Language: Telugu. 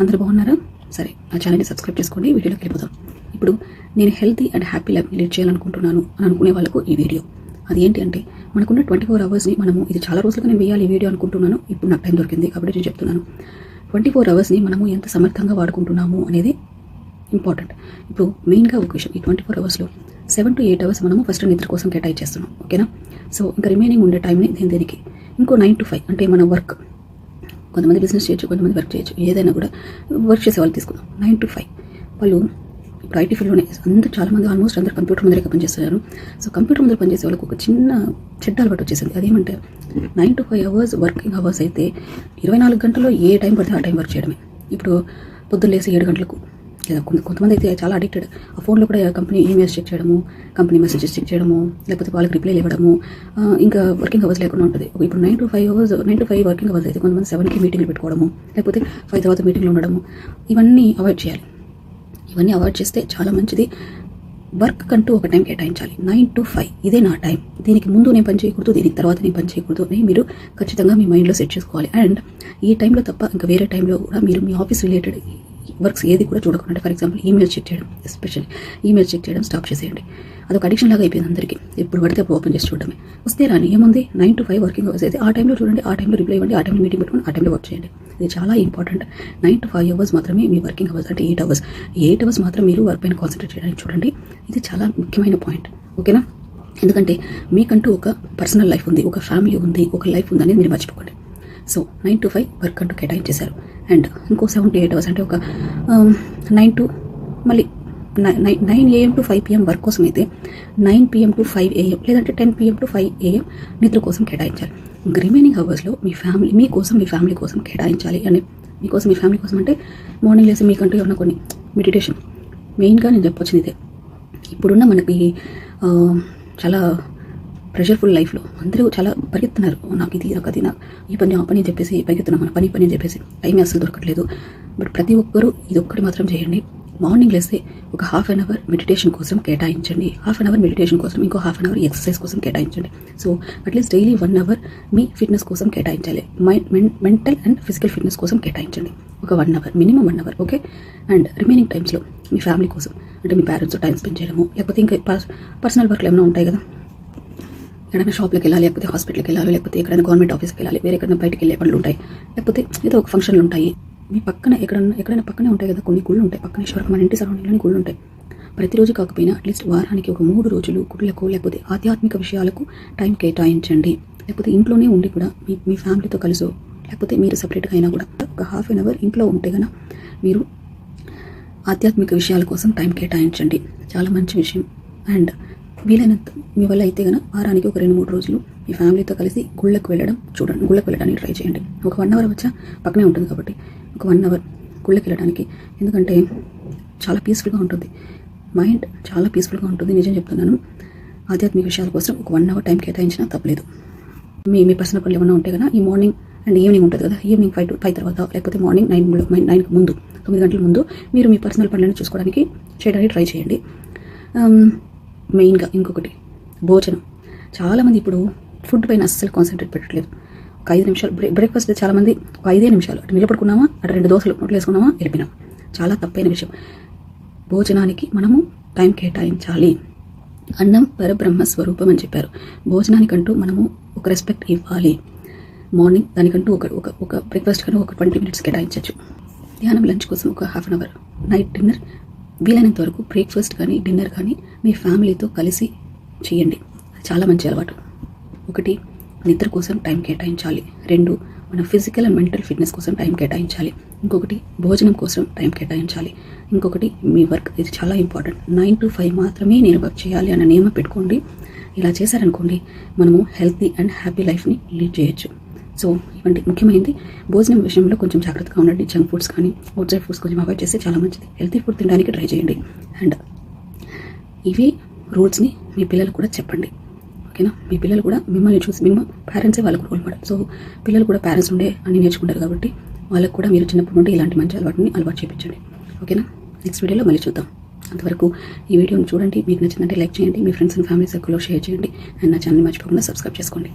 అందరూ బాగున్నారా? సరే నా ఛానల్ని సబ్స్క్రైబ్ చేసుకోండి వీడియోలోకి వెళ్ళిపోదాం. ఇప్పుడు నేను healthy and happy life lead చేయాలనుకుంటున్నాను అని అనుకునే వాళ్ళకు ఈ వీడియో. అది ఏంటి అంటే మనకున్న ట్వంటీ ఫోర్ అవర్స్ని మనము ఇది చాలా రోజులుగా నేను వేయాలి ఈ వీడియో అనుకుంటున్నాను. ఇప్పుడు నాకు టైం దొరికింది కాబట్టి నేను చెప్తున్నాను. ట్వంటీ ఫోర్ అవర్స్ని మనము ఎంత సమర్థంగా వాడుకుంటున్నాము అనేది ఇంపార్టెంట్. ఇప్పుడు మెయిన్గా ఒక విషయం ఈ ట్వంటీ ఫోర్ అవర్స్లో సెవెన్ టు ఎయిట్ అవర్స్ మనము ఫస్ట్ నిద్ర కోసం కేటాయించేస్తున్నాం ఓకేనా? సో ఇంకా రిమైనింగ్ ఉండే టైంని దీని దీనికి? ఇంకో నైన్ టు ఫైవ్ అంటే మన వర్క్. కొంతమంది బిజినెస్ చేయొచ్చు కొంతమంది వర్క్ చేయొచ్చు. ఏదైనా కూడా వర్క్ చేసే వాళ్ళు తీసుకుందాం. నైన్ టు ఫైవ్ వాళ్ళు ఇప్పుడు ఐటీ ఫీల్డ్లోనే అందరూ చాలామంది ఆల్మోస్ట్ అందరూ కంప్యూటర్ ముందరే పనిచేస్తున్నారు. సో కంప్యూటర్ ముందర పనిచేసే వాళ్ళకి ఒక చిన్న చెడ్డ అలవాటు వచ్చేసింది. అదేమంటే nine to five hours working hours అయితే ఇరవై నాలుగు గంటల్లో ఏ టైం పడితే ఆ టైం వర్క్ చేయడమే. ఇప్పుడు పొద్దున్న లేసి ఏడు గంటలకు లేదా కొంతమంది అయితే చాలా అడిక్టెడ్ ఆ ఫోన్లో కూడా కంపెనీ ఈమెయిల్స్ చెక్ చేయడము కంపెనీ మెసేజెస్ చెక్ చేయడము లేకపోతే వాళ్ళకి రిప్లై ఇవ్వడము. ఇంకా వర్కింగ్ అవర్స్ లేకుండా ఉంటుంది. ఇప్పుడు nine to five hours nine to five working hours అయితే కొంతమంది సెవెన్కి మీటింగ్లు పెట్టుకోవడము లేకపోతే ఫైవ్ తర్వాత మీటింగ్లు ఉండడము. ఇవన్నీ అవాయిడ్ చేయాలి. ఇవన్నీ అవాయిడ్ చేస్తే చాలా మంచిది. వర్క్ కంటూ ఒక టైం కేటాయించాలి. నైన్ టు ఫైవ్ ఇదే నా టైం. దీనికి ముందు నేను పని చేయకూడదు దీనికి తర్వాత నేను పని చేయకూడదు అని మీరు ఖచ్చితంగా మీ మైండ్లో సెట్ చేసుకోవాలి. అండ్ ఈ టైంలో తప్ప ఇంకా వేరే టైంలో కూడా మీరు మీ ఆఫీస్ రిలేటెడ్ వర్క్స్ ఏది కూడా చూడకుండా ఫర్ ఎగ్జాంపుల్ ఈమెయిల్ చెక్ చేయడం ఎస్పెషల్లీ ఈమెయిల్ చెక్ చేయడం స్టాప్ చేసేయండి. అదొక అడిక్షన్ లాగా అయిపోయింది అందరికీ. ఎప్పుడు పడితే అప్పుడు ఓపెన్ చేసి చూడడమే. వస్తే రాని ఏముంది? Nine to five working hours అయితే ఆ టైంలో చూడండి ఆ టైంలో రిప్లై ఇవ్వండి ఆ టైంలో మీటింగ్ పెట్టుకుని ఆ టైంలో వర్క్ చేయండి. ఇది చాలా important nine to five hours మాత్రమే మీ వర్కింగ్ అవర్స్ అంటే ఎయిట్ అవర్స్ ఎయిట్ అవర్స్ మాత్రం మీరు వర్క్ పైన కాన్సన్ట్రేట్ చేయడానికి చూడండి. ఇది చాలా ముఖ్యమైన పాయింట్ ఓకేనా ఎందుకంటే మీకంటూ ఒక పర్సనల్ లైఫ్ ఉంది ఒక ఫ్యామిలీ ఉంది ఒక లైఫ్ ఉంది అనేది మీరు మర్చిపోకండి. So nine to five work అంటూ కేటాయించేశారు. అండ్ ఇంకో సెవెన్ ఎయిట్ అవర్స్ అంటే ఒక um, నైన్ టు మళ్ళీ nine nine AM to five PM work కోసం అయితే nine PM to five AM లేదంటే ten PM to five AM నిద్ర కోసం కేటాయించాలి రిమైనింగ్ అవర్స్లో మీ ఫ్యామిలీ మీకోసం మీ ఫ్యామిలీ కోసం కేటాయించాలి అని మీకోసం మీ ఫ్యామిలీ కోసం అంటే మార్నింగ్ లేసి మీకంటూ ఏమన్నా కొన్ని మెడిటేషన్ మెయిన్గా నేను చెప్పొచ్చింది ఇదే ఇప్పుడున్న మనకి um, చాలా ప్రెషర్ఫుల్ లైఫ్లో అందరూ చాలా పరిగెత్తున్నారు. నాకు ఇది నాకు అది నాకు ఈ పని ఆ పని అని చెప్పేసి పరిగెత్తున్నాం మన. పని పని అని చెప్పేసి. టైం అసలు దొరకట్లేదు. బట్ ప్రతి ఒక్కరూ ఇది ఒక్కటి మాత్రం చేయండి. మార్నింగ్ లేస్తే ఒక హాఫ్ అన్ అవర్ మెడిటేషన్ కోసం కేటాయించండి. హాఫ్ అన్ అవర్ మెడిటేషన్ కోసం ఇంకో హాఫ్ అన్ అవర్ ఎక్సర్సైజ్ కోసం కేటాయించండి. So at least daily one hour me fitness కోసం కేటాయించాలి. Mind mental and physical fitness కోసం కేటాయించండి. ఒక one hour minimum one hour okay? And remaining టైమ్స్లో మీ ఫ్యామిలీ కోసం అంటే మీ పేరెంట్స్ టైం స్పెండ్ చేయడము లేకపోతే ఇంకా పర్సనల్ వర్క్లు ఏమైనా ఉంటాయి కదా? ఎక్కడైనా షాప్కి వెళ్ళాలి లేకపోతే హాస్పిటల్కి వెళ్ళాలి లేకపోతే ఎక్కడైనా గవర్నమెంట్ ఆఫీస్కి వెళ్ళాలి వేరే ఎక్కడైనా బయటికి వెళ్ళే పనులు ఉంటాయి. లేకపోతే ఏదో ఒక ఫంక్షన్లు ఉంటాయి. మీ పక్కన ఎక్కడన్నా ఎక్కడైనా పక్కనే ఉంటాయి కదా కొన్ని గుళ్ళు ఉంటాయి. పక్కనే షోరకు మన ఇంటి సరౌండింగ్లోని గుళ్ళు ఉంటాయి. ప్రతిరోజు కాకపోయినా అట్లీస్ట్ వారానికి ఒక మూడు రోజులు గుళ్ళకు లేకపోతే ఆధ్యాత్మిక విషయాలకు టైం కేటాయించండి. లేకపోతే ఇంట్లోనే ఉండి కూడా మీ మీ ఫ్యామిలీతో కలిసో లేకపోతే మీరు సపరేట్గా అయినా కూడా ఒక హాఫ్ అన్ అవర్ ఇంట్లో ఉంటే కనుక మీరు ఆధ్యాత్మిక విషయాల కోసం టైం కేటాయించండి. చాలా మంచి విషయం. అండ్ వీలైనంత మీ వల్ల అయితే కనుక వారానికి ఒక రెండు మూడు రోజులు మీ ఫ్యామిలీతో కలిసి గుళ్ళకు వెళ్ళడం చూడండి. గుళ్ళకు వెళ్ళడానికి ట్రై చేయండి. ఒక వన్ అవర్ వచ్చా పక్కనే ఉంటుంది కాబట్టి ఒక వన్ అవర్ గుళ్ళకి వెళ్ళడానికి. ఎందుకంటే చాలా పీస్ఫుల్గా ఉంటుంది. మైండ్ చాలా పీస్ఫుల్గా ఉంటుంది. నిజం చెప్తున్నాను. ఆధ్యాత్మిక విషయాల కోసం ఒక వన్ అవర్ టైం కేటాయించినా తప్పలేదు. మీ మీ పర్సనల్ పనులు ఏమైనా ఉంటే కదా ఈ మార్నింగ్ అండ్ ఈవినింగ్ ఉంటుంది కదా. ఈవినింగ్ ఫైవ్ టు ఫైవ్ తర్వాత లేకపోతే మార్నింగ్ నైన్ నైన్కి ముందు తొమ్మిది గంటల ముందు మీరు మీ పర్సనల్ పనులను చూసుకోవడానికి చేయడానికి ట్రై చేయండి. Um, మెయిన్గా ఇంకొకటి భోజనం. చాలామంది ఇప్పుడు ఫుడ్ పైన అస్సలు కాన్సన్ట్రేట్ పెట్టట్లేదు. ఒక ఐదు నిమిషాలు బ్రేక్ బ్రేక్ఫాస్ట్ చాలామంది ఒక ఐదే నిమిషాలు అటు నిలబడుకున్నామా అటు రెండు దోశలు నోట్లు వేసుకున్నామా వెళ్ళిపోయినాం. చాలా తప్పైన విషయం. భోజనానికి మనము టైం కేటాయించాలి. అన్నం పరబ్రహ్మ స్వరూపం అని చెప్పారు. భోజనానికంటూ మనము ఒక రెస్పెక్ట్ ఇవ్వాలి. మార్నింగ్ దానికంటూ ఒక ఒక ఒక బ్రేక్ఫాస్ట్ కన్నా ఒక ట్వంటీ మినిట్స్ కేటాయించవచ్చు ధ్యానం లంచ్ కోసం ఒక half an hour. Night dinner వీలైనంత వరకు బ్రేక్ఫాస్ట్ కానీ డిన్నర్ కానీ మీ ఫ్యామిలీతో కలిసి చేయండి. చాలా మంచి అలవాటు. ఒకటి నిద్ర కోసం టైం కేటాయించాలి. రెండు మన ఫిజికల్ అండ్ మెంటల్ ఫిట్నెస్ కోసం టైం కేటాయించాలి. ఇంకొకటి భోజనం కోసం టైం కేటాయించాలి. ఇంకొకటి మీ వర్క్ ఇది చాలా ఇంపార్టెంట్. నైన్ టు ఫైవ్ మాత్రమే నేను వర్క్ చేయాలి అన్న నియమం పెట్టుకోండి. ఇలా చేశారనుకోండి మనము హెల్తీ అండ్ హ్యాపీ లైఫ్ని లీడ్ చేయొచ్చు. సో ఇవంటి ముఖ్యమైనది భోజనం విషయంలో కొంచెం జాగ్రత్తగా ఉండండి జంక్ ఫుడ్స్ కానీ అవుట్ సైడ్ ఫుడ్స్ కొంచెం అవాయిడ్ చేస్తే చాలా మంచిది. హెల్తీ ఫుడ్ తినడానికి ట్రై చేయండి. అండ్ ఇవి రూల్స్ని మీ పిల్లలకు కూడా చెప్పండి. ఓకేనా మీ పిల్లలు కూడా మిమ్మల్ని చూసి మినిమం పేరెంట్సే వాళ్ళకు రోల్ మోడల్ సో పిల్లలు కూడా పేరెంట్స్ ఉండే అన్ని నేర్చుకుంటారు కాబట్టి వాళ్ళకు కూడా మీరు చిన్నప్పటి నుండి ఇలాంటి మంచి అలవాటుని అలవాటు చేయించండి ఓకేనా నెక్స్ట్ వీడియోలో మళ్ళీ చూద్దాం. అంతవరకు ఈ వీడియోని చూడండి. మీకు నచ్చిందంటే లైక్ చేయండి. మీ ఫ్రెండ్స్ అండ్ ఫ్యామిలీ సర్కిల్లో షేర్ చేయండి. అండ్ నా ఛానల్ మర్చిపోకుండా సబ్స్క్రైబ్ చేసుకోండి.